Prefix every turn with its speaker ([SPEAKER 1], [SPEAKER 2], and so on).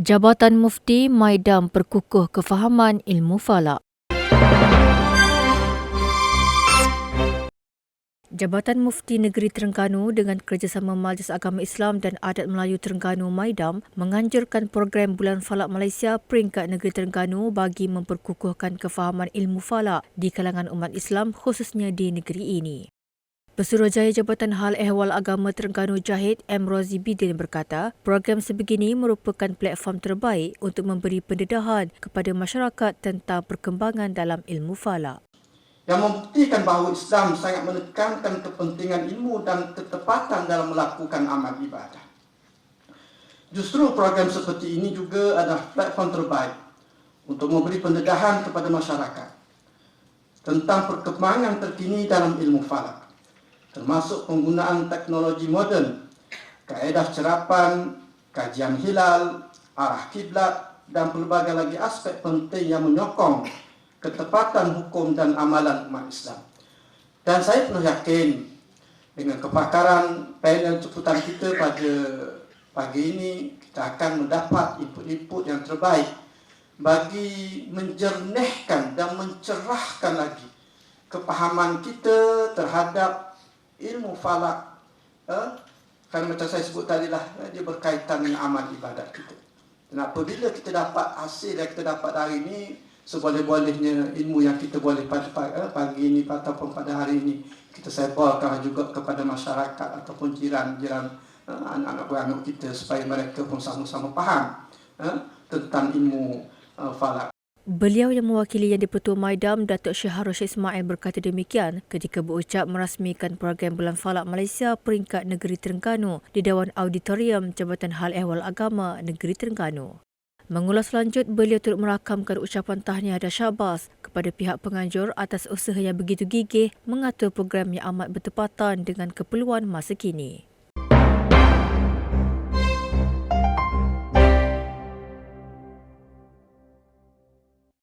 [SPEAKER 1] Jabatan Mufti Maidam perkukuh kefahaman ilmu falak. Jabatan Mufti Negeri Terengganu dengan kerjasama Majlis Agama Islam dan Adat Melayu Terengganu Maidam menganjurkan program Bulan Falak Malaysia peringkat Negeri Terengganu bagi memperkukuhkan kefahaman ilmu falak di kalangan umat Islam khususnya di negeri ini. Pesuruhjaya Jabatan Hal Ehwal Agama Terengganu Jahid M. Rozi Bidin berkata, program sebegini merupakan platform terbaik untuk memberi pendedahan kepada masyarakat tentang perkembangan dalam ilmu falak.
[SPEAKER 2] Yang membuktikan bahawa Islam sangat menekankan kepentingan ilmu dan ketepatan dalam melakukan amal ibadah. Justru program seperti ini juga adalah platform terbaik untuk memberi pendedahan kepada masyarakat tentang perkembangan terkini dalam ilmu falak termasuk penggunaan teknologi moden, kaedah cerapan, kajian hilal, arah kiblat dan pelbagai lagi aspek penting yang menyokong ketepatan hukum dan amalan umat Islam. Dan saya penuh yakin dengan kepakaran panel jemputan kita pada pagi ini kita akan mendapat input-input yang terbaik bagi menjernihkan dan mencerahkan lagi kepahaman kita terhadap ilmu falak eh, kan macam saya sebut tadi lah eh, dia berkaitan dengan amal ibadat kita. Dan apabila kita dapat hasil yang kita dapat hari ini seboleh-bolehnya ilmu yang kita boleh pada eh, pagi ini ataupun pada hari ini kita sebarkan juga kepada masyarakat ataupun jiran-jiran eh, anak-anak beranak kita supaya mereka pun sama-sama faham eh, tentang ilmu uh, falak
[SPEAKER 1] Beliau yang mewakili Yang di-Pertua Maidam, Datuk Syekh Harush Ismail berkata demikian ketika berucap merasmikan program Bulan Falak Malaysia peringkat Negeri Terengganu di Dewan Auditorium Jabatan Hal Ehwal Agama Negeri Terengganu. Mengulas lanjut, beliau turut merakamkan ucapan tahniah dan syabas kepada pihak penganjur atas usaha yang begitu gigih mengatur program yang amat bertepatan dengan keperluan masa kini.